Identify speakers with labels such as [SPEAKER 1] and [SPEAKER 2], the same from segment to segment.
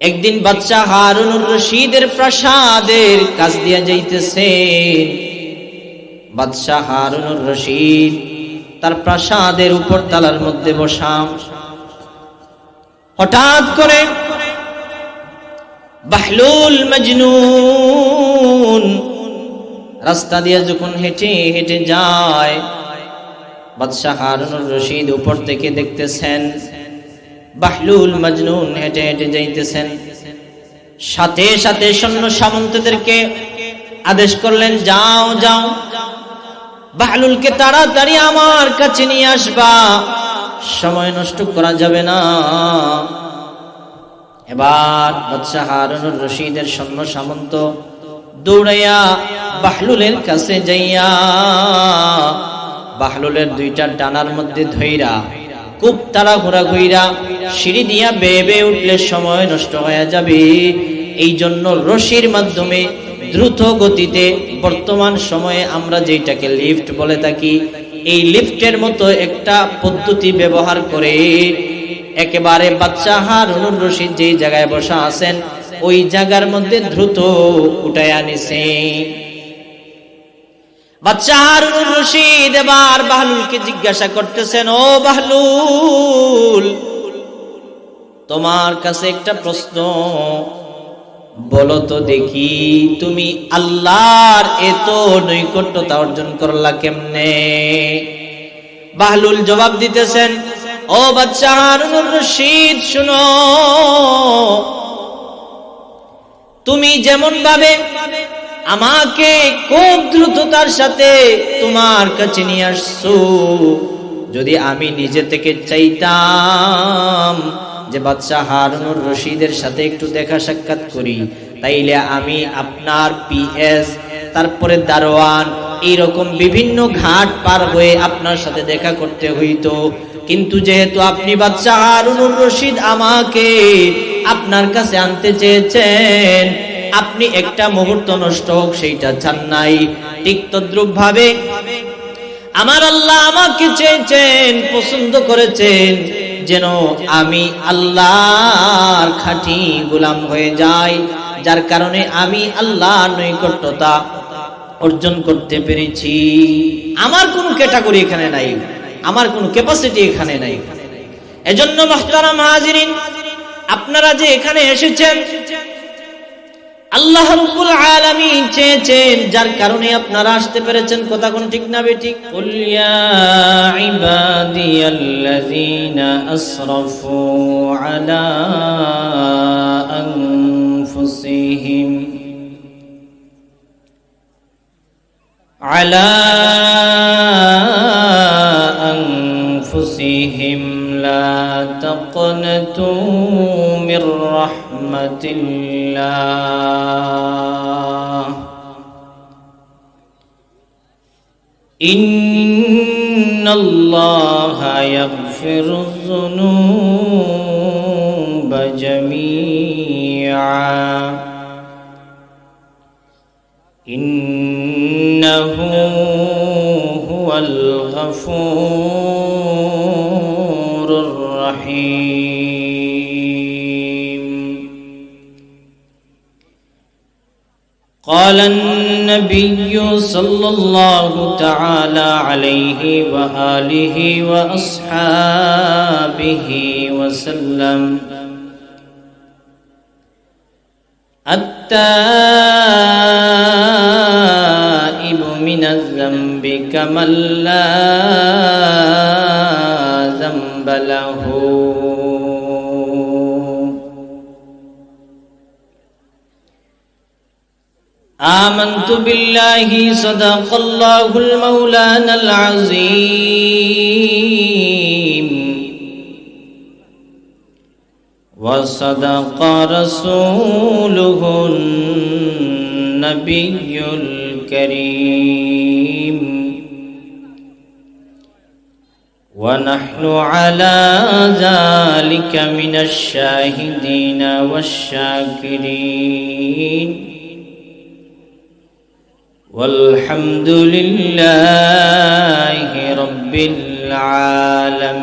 [SPEAKER 1] একদিন বাচ্চা হারুনুর রশিদের প্রাসাদের কাজ দিয়া যাইতেছে। বাদশাহ হারুনুর রশিদ তার প্রাসাদের উপর তালার মধ্যে বসাম হঠাৎ করে বাহলুল মজনুন রাস্তা দিয়ে যখন হেঁটে হেঁটে যায় বাদশাহ হারুনুর রশিদ উপর থেকে দেখতেছেন, বাহলুল মজনুন হেঁটে হেঁটে যাইতেছেন। সাথে সাথে সৈন্য সামন্তদেরকে আদেশ করলেন, যাও যাও, বাহলুলকে তাড়াতাড়ি আমার কাছে নিয়ে আসবা, সময় নষ্ট করা যাবে না। এবার বাদশাহ হারুনুর রশিদের সৈন্য সামন্ত দৌড়াইয়া বাহলুলের কাছে যাইয়া বাহলুলের দুইটা ডানার মধ্যে ধইরা, খুব তারা ঘোরা ঘুইরা সিঁড়ি দিয়া বেয়ে বেয়ে উঠলে সময় নষ্ট হয়ে যাবে। এই জন্য রশির মাধ্যমে দ্রুত গতিতে বর্তমান সময়ে আমরা যেটাকে লিফট বলে থাকি, এই লিফটের মতো একটা পদ্ধতি ব্যবহার করে একেবারে বাচ্চা হারুনুর রশিদ যেই জায়গায় বসা আছেন, ওই জায়গার মধ্যে দ্রুত উঠায় আনিছে বাচ্চা হারুনুর রশিদ এবার বাহলুলকে জিজ্ঞাসা করতেছেন, ও বাহলুল, তোমার কাছে একটা প্রশ্ন। বলো তো দেখি তুমি আল্লাহর এত নৈকট্যতা অর্জন করলা কেমনে? বাহলুল জবাব দিতেছেন, ও বাচ্চা হারুনুর রশিদ, শুনো। তুমি যেমন ভাবে আমাকে খুব দ্রুততার সাথে তোমার কাছে নিয়ে আসছো। যদি আমি নিজে থেকে চাইতাম যে বাদশাহ হারুনুর রশিদের সাথে একটু দেখা সাক্ষাৎ করি, তাইলে আমি আপনার পিএস তারপরে দারোয়ান, এইরকম বিভিন্ন ঘাট পার হয়ে আপনার সাথে দেখা করতে হইতো। কিন্তু যেহেতু আপনি বাদশাহ হারুনুর রশিদ আমাকে আপনার কাছে আনতে চেয়েছেন আপনি একটা মুহূর্ত নষ্ট হোক, সেইটা চান নাই ঠিক তদ্রুপ ভাবে আমার আল্লাহ আমাকে চেয়েছেন, পছন্দ করেছেন যেন আমি আল্লাহর খাঁটি গোলাম হয়ে যাই, যার কারণে আমি আল্লাহর নৈকট্যতা অর্জন করতে পেরেছি। আমার কোনো ক্যাটাগরি এখানে নাই, আমার কোনো ক্যাপাসিটি এখানে নাই। এজন্য মহতারাম হাজিরিন, আপনারা যে এখানে এসেছেন আল্লাহ রব্বুল আলামিন চেয়েছেন, যার কারণে আপনারা আসতে পেরেছেন। কথা কোন ঠিক না বে ঠিক কুল ইয়া ইবাদিয়াল্লাযিনা আসরাফু আলা আনফুসিহিম আলা আনফুসিহিম লা তাকনাতু মির রাহমাতিল্লাহ رحمة الله. إن الله يغفر الذنوب جميعا. إنه هو الغفور الرحيم. قال النبي صلى الله تعالى عليه وآله وأصحابه وسلم. التائب من الذنب كمن لا ذنب له. آمنت بالله صدق الله المولانا العظيم. وصدق رسوله النبي الكريم. ونحن على ذلك من الشاهدين والشاكرين. والحمد لله رب العالمين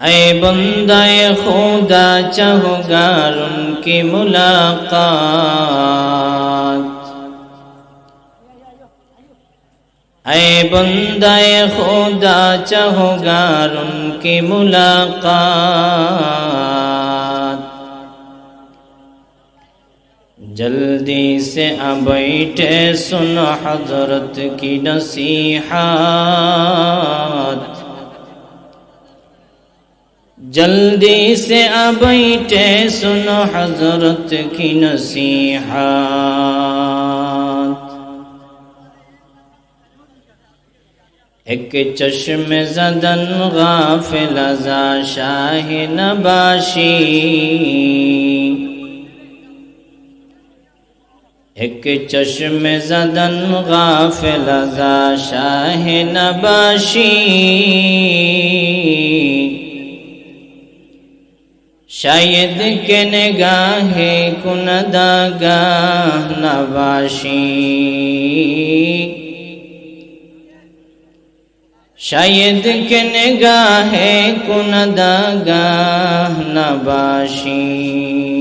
[SPEAKER 1] اے بندہ خدا چاہو گار ان کی ملاقات اے بندہ خدا چاہو گار ان کی ملاقات جلدی سے بیٹھے سن حضرت کی نصیحات جلدی سے بیٹھے سن حضرت کی نصیحات ایک چشم زدن غافل ازا شاہ نباشی۔ ایک چشم زدن غافل ازا شاہ نباشی۔ شاید کہ نگاہ کندہ گاہ نباشی۔ شاید کہ نگاہ کندہ گاہ نباشی۔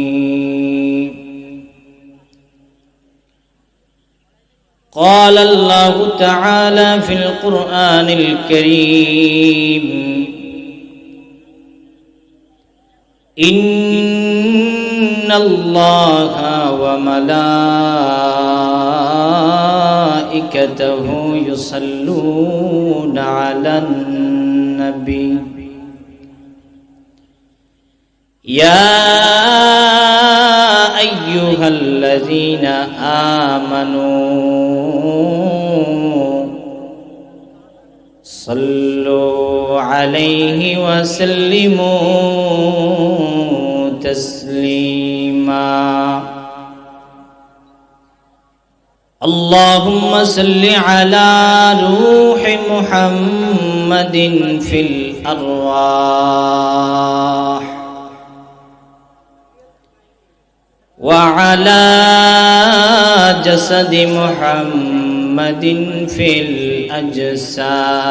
[SPEAKER 1] قال الله تعالى في القرآن الكريم إن الله وملائكته يصلون على النبي. يا أيها الذين آمنوا صلوا عليه وسلموا تسليما. اللهم صل على روح محمد في الأرواح. وعلى جسد محمد في الأجساد.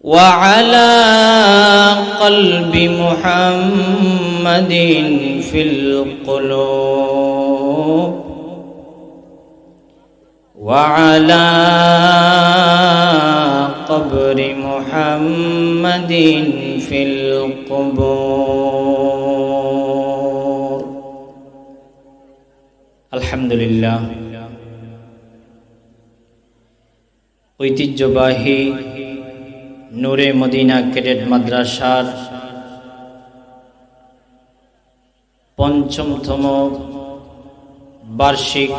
[SPEAKER 1] وعلى قلب محمد في القلوب. وعلى قبر محمد في القبور. আলহামদুলিল্লাহ। ঐতিহ্যবাহী নূরে মদিনা ক্যাডেট মাদ্রাসার পঞ্চমতম বার্ষিক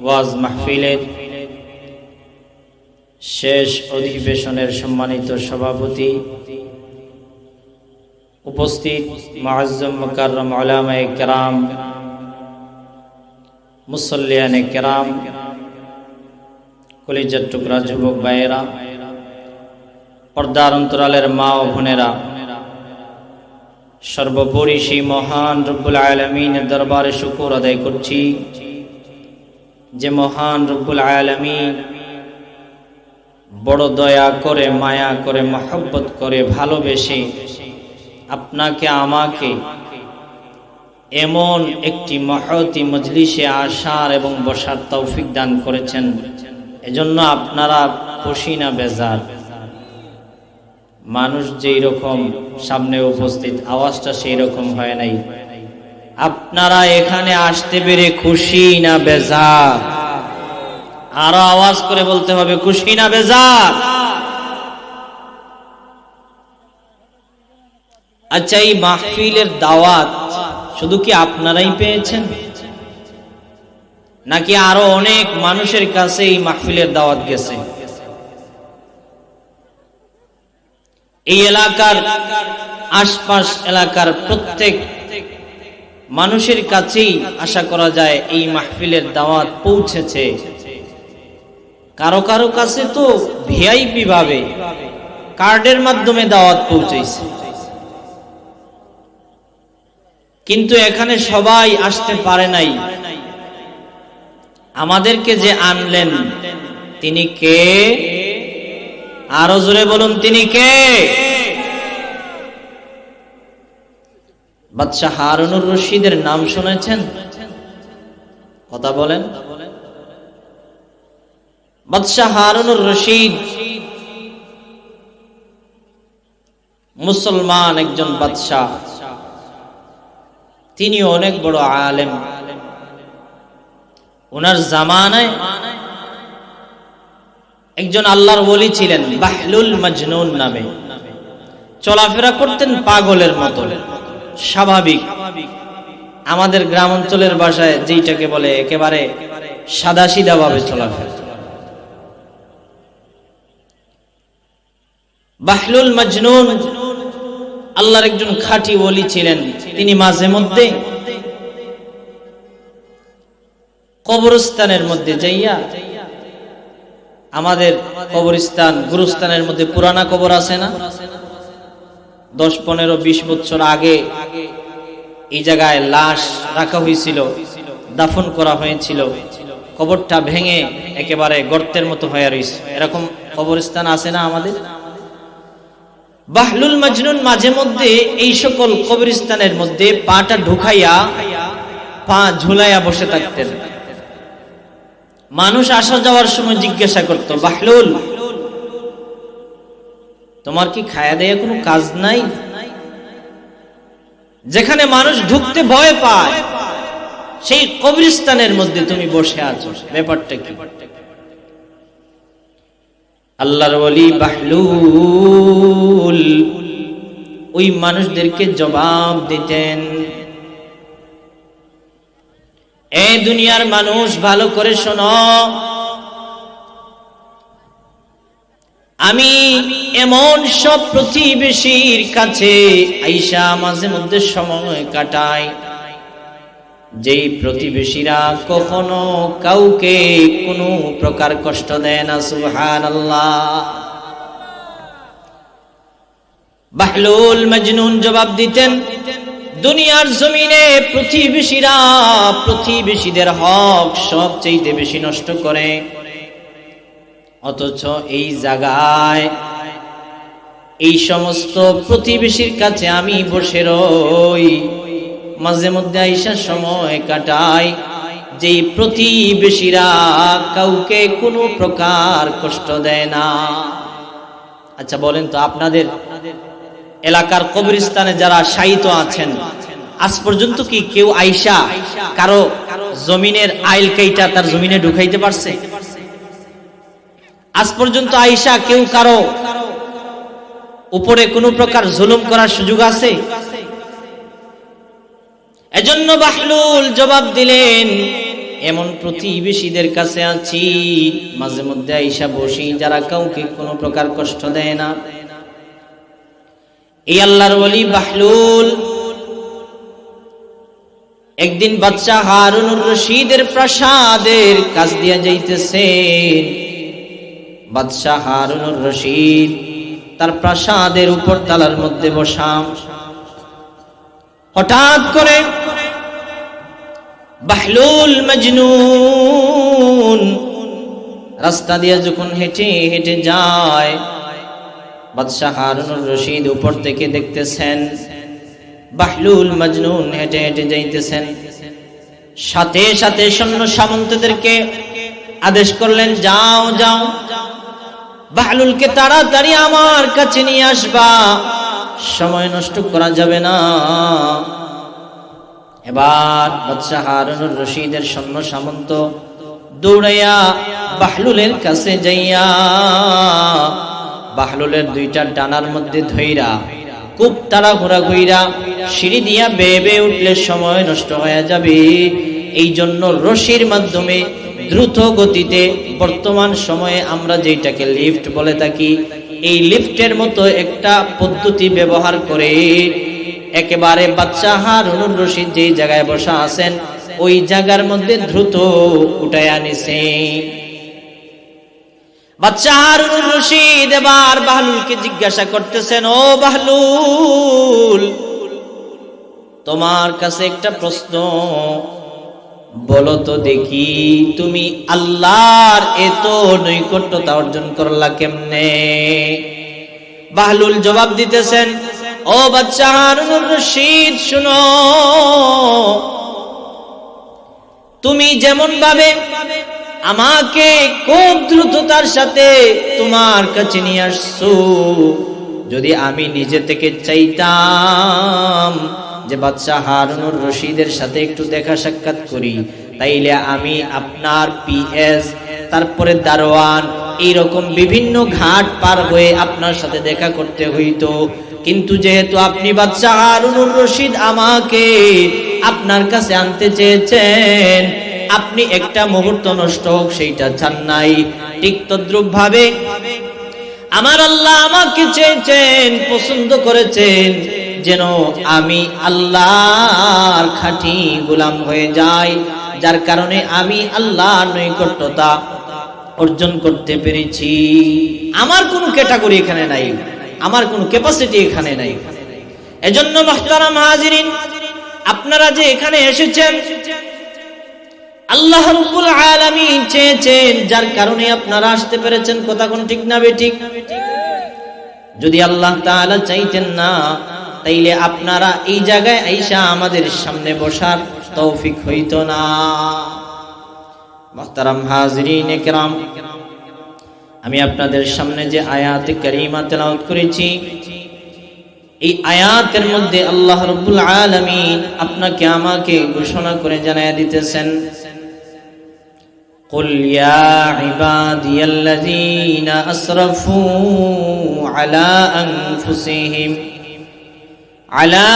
[SPEAKER 1] ওয়াজ মাহফিলের শেষ অধিবেশনের সম্মানিত সভাপতি উপস্থিত মহাজম মকারম আলামায় কেরাম মুসল্লিয়ানে কেরাম, কলিজার টুকরা, যুবক ভাইয়েরা, পর্দার অন্তরালের মা ও বোনেরা, সর্বোপরি সেই মহান রব্বুল আলমিনের দরবারে শুকুর আদায় করছি যে মহান রব্বুল আলমিন বড় দয়া করে, মায়া করে, মহব্বত করে, ভালোবেসে আপনাকে, আমাকে এমন একটি মহতি মজলিসে আসার এবং বসার তৌফিক দান করেছেন। এজন্য আপনারা খুশি না বেজার। মানুষ যেই রকম সামনে উপস্থিত, আওয়াজটা সেই রকম হয় নাই। আপনারা এখানে আসতে পেরে খুশি না বেজার। আরও আওয়াজ করে বলতে হবে খুশি না বেজার। আচ্ছা এই মাহফিলের দাওয়াত শুধু কি আপনারাই পেয়েছেন? নাকি আরও অনেক মানুষের কাছে এই মাহফিলের দাওয়াত গেছে? এই এলাকার আশপাশ এলাকার প্রত্যেক মানুষের কাছেই আশা করা যায় এই মাহফিলের দাওয়াত পৌঁছেছে। কারও কারও কাছে তো ভিআইপি ভাবে কার্ডের মাধ্যমে দাওয়াত পৌঁছেছে। কিন্তু এখানে সবাই আসতে পারে নাই। আমাদেরকে যে আনলেন, তিনি কে? আরও জোরে বলুন, তিনি কে? বাদশাহ হারুনুর রশিদের নাম শুনেছেন? কথা বলেন। বাদশাহ হারুনুর রশিদ মুসলমান একজন বাদশাহ। তিনি অনেক বড় আলেম। ওনার জামানায় একজন আল্লাহর ওলি ছিলেন, বাহলুল মজনুন নামে। চলাফেরা করতেন পাগলের মতো। স্বাভাবিক। আমাদের গ্রাম অঞ্চলের ভাষায় যেইটাকে বলে, একেবারে সাদা সিধা ভাবে চলাফেরা। বাহলুল মজনুন আল্লাহর একজন খাঁটি ওলি ছিলেন। তিনি মাঝে মধ্যে কবরস্থানের মধ্যে যাইয়া আমাদের কবরস্থান, গুরুস্থানের মধ্যে পুরানা কবর আছে না? দশ, পনেরো, বিশ বছর আগে এই জায়গায় লাশ রাখা হয়েছিল, দাফন করা হয়েছিল। কবরটা ভেঙে একেবারে গর্তের মতো হয়ে রয়েছে এরকম কবরস্থান আছে না আমাদের? বাহলুল মাজনুন মাঝে মধ্যে এই সকল কবরস্থানের মধ্যে পাটা ঢুকাইয়া পা ঝুলাইয়া বসে থাকতেন। মানুষ আসা যাওয়ার সময় জিজ্ঞাসা করত, বাহলুল, তোমার কি খায়া দেয়া কোনো কাজ নাই? যেখানে মানুষ ঢুকতে ভয় পায়, সেই কবরস্থানের মধ্যে তুমি বসে আছো। ব্যাপারটা কি? আল্লাহর ওলি বাহলুল। ওই মানুষদেরকে জবাব দিতেন, এ দুনিয়ার মানুষ, ভালো করে শোনো। আমি এমন সব প্রতিবেশীর কাছে আইসা মাঝে মধ্যে সময় কাটাই। যেই প্রতিবেশীরা কখনো কাউকে কোনো প্রকার কষ্ট দেয় না সুহান বাহলুল মজনুন জবাব দিতেন, দুনিয়ার জমিনে প্রতিবেশীরা প্রতিবেশীদের হক সব চাইতে বেশি নষ্ট করে। অথচ এই জায়গায় এই সমস্ত প্রতিবেশীর কাছে আমি বসে রই। মাঝে মধ্যে আইসার সময় কাটাই যে প্রতিবেশীরা কাউকে কোনো প্রকার কষ্ট দেয় না। আচ্ছা বলেন তো আপনাদের এলাকার কবরস্থানে যারা শায়িত আছেন, আজ পর্যন্ত কি কেউ আইসা কারও জমিনের আইল কেইটা তার জমিনে ঢুকাইতে পারছে? আজ পর্যন্ত আইসা কেউ কারও উপরে কোনো প্রকার জুলুম করার সুযোগ আছে? এজন্য বাহলুল জবাব দিলেন, এমন প্রতিবেশীদের কাছে আছি, মাঝে মধ্যে আইসা বসি, যারা কাউকে কোনো প্রকার কষ্ট দেয় না। এই আল্লাহর ওলি বাহলুল, একদিন বাচ্চা হারুনুর রশিদের প্রাসাদের কাজ দিয়া যাইতেছেন। বাদশাহ হারুনুর রশিদ তার প্রাসাদের উপর তালার মধ্যে বসাম হঠাৎ করে বাহলুল মজনুন রাস্তা দিয়ে যখন হেঁটে হেঁটে যায়, বাদশাহ হারুনুর রশিদ উপর থেকে দেখতেছেন, বাহলুল মজনুন হেঁটে হেঁটে যাইতেছেন। সাথে সাথে সৈন্য সামন্তদেরকে আদেশ করলেন, যাও যাও, বাহলুলকে তাড়াতাড়ি আমার কাছে নিয়ে আসবা। সময় নষ্ট করা যাবে না। এবার বাদশাহ হারুনুর রশিদের সৈন্য সামন্ত দৌড়াইয়া বাহলুলের কাছে যাইয়া, বাহলুলের দুইটা ডানার মধ্যে ধইরা, খুব তারা ঘোরা কইরা সিঁড়ি দিয়া বেয়ে বেয়ে উঠলে সময় নষ্ট হয়ে যাবে। এই জন্য রশির মাধ্যমে দ্রুত গতিতে বর্তমান সময়ে আমরা যেটাকে লিফট বলে থাকি এই লিফটের মতো একটা পদ্ধতি ব্যবহার করে একেবারে বাচ্চা হারুনুর রশিদ যেই জায়গায় বসা আছেন, ওই জায়গার মধ্যে দ্রুত উঠায় আনিছে বাচ্চা হারুনুর রশিদ এবার বাহলুলকে জিজ্ঞাসা করতেছেন, ও বাহলুল, তোমার কাছে একটা প্রশ্ন। বলো তো দেখি, তুমি আল্লাহর এত নৈকট্যতা অর্জন করলা কেমনে? বাহলুল জবাব দিতেছেন, ও বাচ্চা রশিদ, শুনো। তুমি যেমন ভাবে আমাকে খুব দ্রুততার সাথে তোমার কাছে নিয়ে আসছো, যদি আমি নিজে থেকে চাইতাম যে বাচ্চা হারুনুর রশিদের সাথে একটু দেখা সাক্ষাৎ করি, তাইলে আমি আপনার পিএস তারপরে দারোয়ান, এইরকম বিভিন্ন ঘাট পার হয়ে আপনার সাথে দেখা করতে হইতো। কিন্তু যেহেতু আপনি বাচ্চা হারুনুর রশিদ আমাকে আপনার কাছে আনতে চেয়েছেন, আপনি একটা মুহূর্ত নষ্ট হোক, সেইটা চান নাই। ঠিক তদ্রুপ ভাবে আমার আল্লাহ আমাকে চেয়েছেন, পছন্দ করেছেন। যেন আমি আল্লাহর খাঁটি গোলাম হয়ে যাই, যার কারণে আমি আল্লাহর নৈকট্যতা অর্জন করতে পেরেছি। আমার কোনো ক্যাটাগরি এখানে নাই, আমার কোনো ক্যাপাসিটি এখানে নাই। এজন্য মাহতারাম হাজিরিন, আপনারা যে এখানে এসেছেন, আল্লাহ রব্বুল আলামিন চেয়েছেন, যার কারণে আপনারা আসতে পেরেছেন, কথা কোন ঠিক না বেঠিক যদি আল্লাহ তাআলা চাইতেন না তাইলে আপনারা এই জায়গায় আইসা আমাদের সামনে বসার তৌফিক হইতো না মুহতারাম হাজরিন একরাম আমি আপনাদের সামনে যে আয়াত কারিমা তেলাওয়াত করেছি এই আয়াতের মধ্যে আল্লাহ রব্বুল আলামিন আপনাকে আমাকে ঘোষণা করে জানায় দিতেছেন قل يا عبادي الذين أسرفوا على أنفسهم على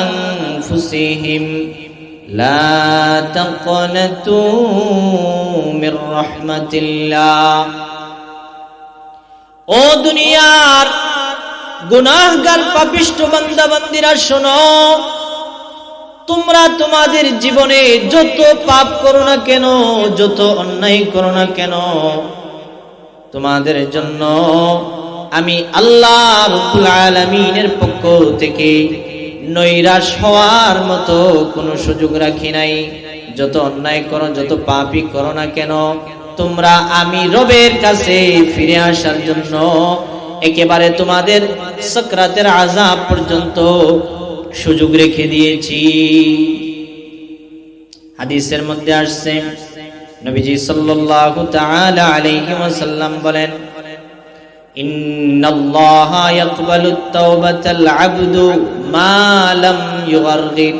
[SPEAKER 1] أنفسهم لا تقنطوا من رحمة الله ও দুনিয়ার গুনাহগার পাপিষ্ট বান্দা বান্দিরা শোনো তোমরা তোমাদের জীবনে যত পাপ করো না কেন যত অন্যায় করো না কেন তোমাদের জন্য আমি আল্লাহ আলামিনের পক্ষ থেকে নৈরাশ হওয়ার মতো কোনো সুযোগ রাখি নাই। যত অন্যায় করো, যত পাপই করো না কেন, তোমরা আমি রবের কাছে ফিরে আসার জন্য একেবারে তোমাদের সকরাতের আজাব পর্যন্ত সুযোগ রেখে দিয়েছি। হাদিসের মধ্যে আসছে, নবীজি সাল্লাল্লাহু তাআলা আলাইহি ওয়াসাল্লাম বলেন ইন্নাল্লাহা ইয়াকবালু তাওবাতাল আবদু মা লাম ইউগারগির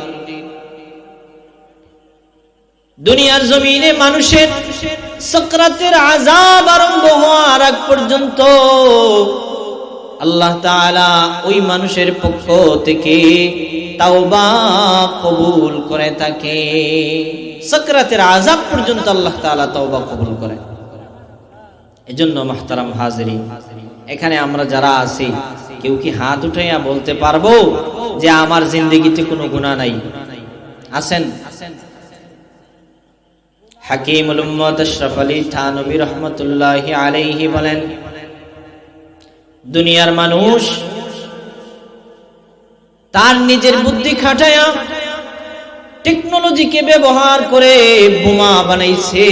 [SPEAKER 1] দুনিয়ার জমিনে মানুষের সকরাতের আযাব আরম্ভ হওয়ার আগ পর্যন্ত আল্লাহ ওই মানুষের পক্ষ থেকে তাওবা কবুল করে থাকে। সকরাতের আযাব পর্যন্ত আল্লাহ তাআলা তাওবা কবুল করে। এজন্য মাহতারাম হাজিরি এখানে আমরা যারা আছি, কেউ কি হাত উঠাইয়া বলতে পারব যে আমার জিন্দগিতে কোনো গুনাহ নাই? উম্মত আশরাফ আলী থানবী বলেন, দুনিয়ার মানুষ তার নিজের বুদ্ধি খাটায়া টেকনোলজিকে ব্যবহার করে বোমা বানাইছে।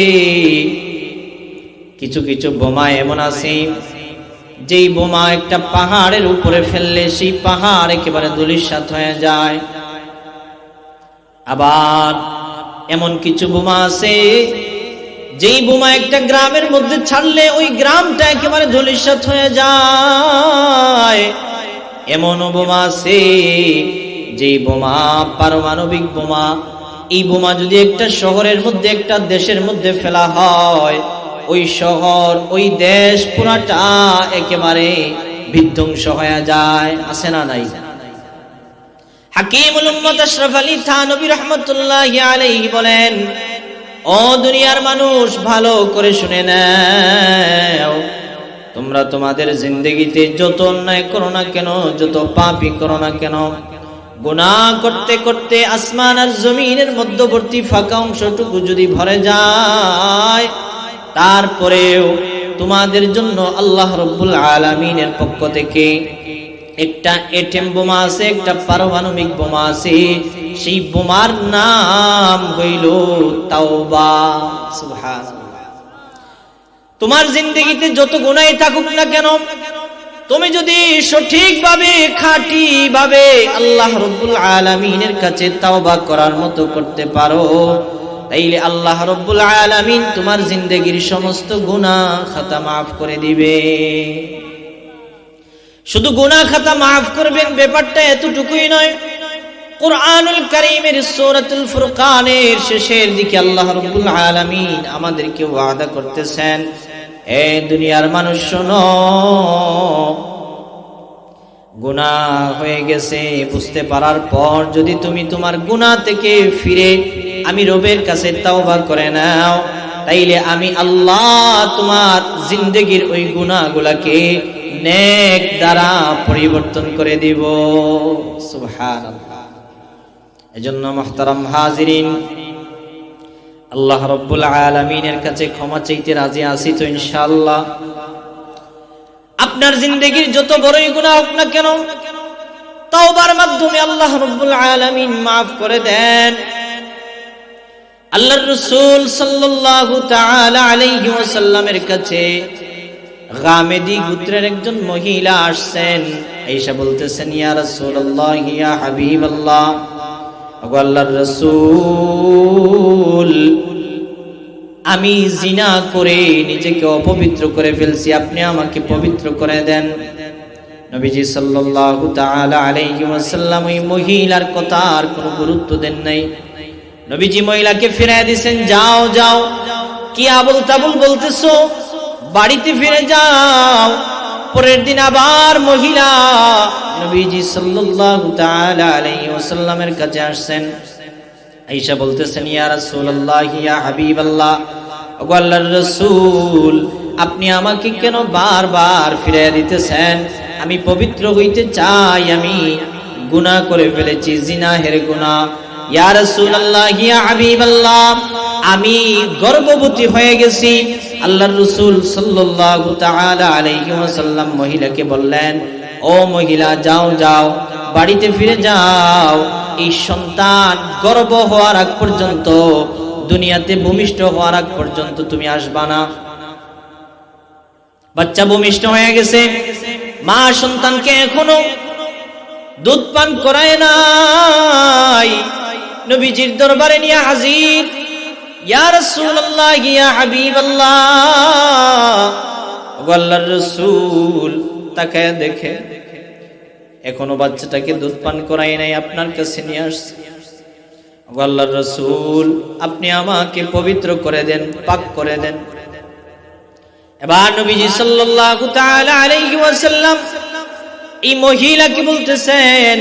[SPEAKER 1] কিছু কিছু বোমা এমন আছে যেই বোমা একটা পাহাড়ের উপরে ফেললে সেই পাহাড় একেবারে দুলিশাত হয়ে যায়। আবার এমন কিছু বোমা আছে, যেই বোমা একটা গ্রামের মধ্যে ছাড়লে ওই গ্রামটা একেবারে ধলিসাত হয়ে যায়। এমন বোমা আছে, যেই বোমা পারমাণবিক বোমা। এই বোমা যদি একটা শহরের মধ্যে, একটা দেশের মধ্যে ফেলা হয় ওই শহর, ওই দেশ পুরাটা একেবারে বিধ্বংস হয়ে যায়, আছে না নাই? উম্মত আশরাফ আলী থানবী রাহমাতুল্লাহি আলাইহি বলেন, ও দুনিয়ার মানুষ, ভালো করে শুনে নাও। তোমরা তোমাদের জিন্দগিতে যত অন্যায় করো না কেন, যত পাপই করো না কেন, গুনাহ করতে করতে আসমান আর জমিনের মধ্যবর্তী ফাঁকা অংশটুকু যদি ভরে যায় তারপরেও তোমাদের জন্য আল্লাহ রব্বুল আলামিনের পক্ষ থেকে একটা এটেম বোমা আছে, একটা পারমাণবিক বোমা আছে। সেই বোমার নাম হইল তাওবা। তোমার জিন্দগিতে যত গুনাই থাকুক না কেন, তুমি যদি সঠিকভাবে খাঁটি ভাবে আল্লাহ রব্বুল আলামিনের কাছে তাওবা করার মতো করতে পারো তাইলে আল্লাহ রব্বুল আলামিন তোমার জিন্দগির সমস্ত গুনাহ খাতা মাফ করে দিবে। শুধু গুনাহ খাতা মাফ করবেন, ব্যাপারটা এতটুকুই নয়। কোরআনুল কারীমের সূরাতুল ফুরকানের শেষের দিকে আল্লাহ রাব্বুল আলামিন আমাদেরকে ওয়াদা করতেছেন, এ দুনিয়ার মানুষ শোনো গুনাহ হয়ে গেছে, বুঝতে পারার পর যদি তুমি তোমার গুনাহ থেকে ফিরে আমি রবের কাছে তাওবা করে নাও, তাইলে আমি আল্লাহ তোমার জিন্দগির ওই গুনাহগুলাকে নেক দ্বারা পরিবর্তন করে দিব। সুবহানাল্লাহ। এজন্য মহতারাম হাজিরিন, আল্লাহ রব্বুল আলমিনের কাছে ক্ষমা চাইতে রাজি আছি তো ইনশাআল্লাহ। আপনার জিন্দগির যত বড়ই গুণা হোক না কেন, তাওবার মাধ্যমে আল্লাহ রব্বুল আলামিন মাফ করে দেন। আল্লাহর রাসূল সাল্লাল্লাহু তাআলা আলাইহি ওয়াসাল্লামের কাছে গামেদি গোত্রের একজন মহিলা আসছেন আয়েশা বলতেছেন, ইয়া রাসূলুল্লাহ, ইয়া হাবিবাল্লাহ। আল্লাহর রাসূল আমি জিনা করে নিজেকে অপবিত্র করে ফেলছি, আপনি আমাকে পবিত্র করে দেন। নবীজি সাল্লাল্লাহু তাআলা আলাইহি ওয়াসাল্লাম ওই মহিলার কথা আর কোনো গুরুত্ব দেন নাই। নবীজি মহিলাকে ফিরায় দিয়েছেন যাও যাও, কি আবুল তাবুল বলতেছো? বাড়িতে ফিরে যাও। পরের দিন আবার মহিলা নবীজি সাল্লাল্লাহু তাআলা আলাইহি ওয়াসাল্লামের কাছে আসছেন। আয়েশা বলতেছেন, ইয়া রাসূলুল্লাহ, ইয়া হাবিবাল্লাহ, ওগো আল্লাহর রাসূল, আপনি আমাকে কেন বারবার ফিরিয়ে দিতেছেন? আমি পবিত্র হইতে চাই, আমি গুনাহ করে ফেলেছি জিনা জিনাহের গুনাহ। ইয়া রাসূলুল্লাহ, ইয়া হাবিবাল্লাহ, আমি গর্ভবতী হয়ে গেছি। আল্লাহর রাসূল সাল্লাল্লাহু তাআলা আলাইহি ওয়াসাল্লাম মহিলাকে বললেন, ও মহিলা, যাও যাও, বাড়িতে ফিরে যাও। এই সন্তান গর্ভ হওয়ার আগ পর্যন্ত, দুনিয়াতে ভূমিষ্ঠ হওয়ার আগ পর্যন্ত তুমি আসবা না। বাচ্চা ভূমিষ্ঠ হয়ে গেছে, মা সন্তানকে এখনও দুধ পান করায় নাই। নবীজির দরবারে নিয়ে হাজির, ইয়া রাসূলুল্লাহ, ইয়া হাবিবাল্লাহ। ওগো আল্লাহর রাসূল তাকে দেখে এখনও বাচ্চাটাকে দুধ পান করাই নাই, আপনার কাছে নিয়ে আসছে। আল্লাহর রাসূল, আপনি আমাকে পবিত্র করে দেন, পাক করে দেন। এবার নবীজি সাল্লাল্লাহু তাআলা আলাইহি ওয়াসাল্লাম, এই মহিলাকে বলতেছেন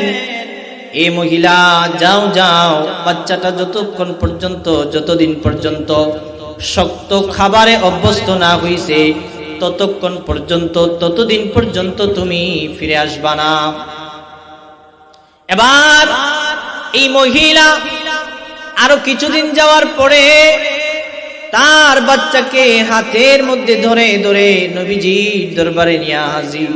[SPEAKER 1] এই মহিলা, যাও যাও, বাচ্চাটা যতক্ষণ পর্যন্ত, যতদিন পর্যন্ত শক্ত খাবারে অভ্যস্ত না হইছে ততক্ষণ পর্যন্ত, ততদিন পর্যন্ত তুমি ফিরে আসবা না। এবার এই মহিলা আরও কিছুদিন যাওয়ার পরে তার বাচ্চাকে হাতের মধ্যে ধরে ধরে নবীজির দরবারে নিয়ে হাজির।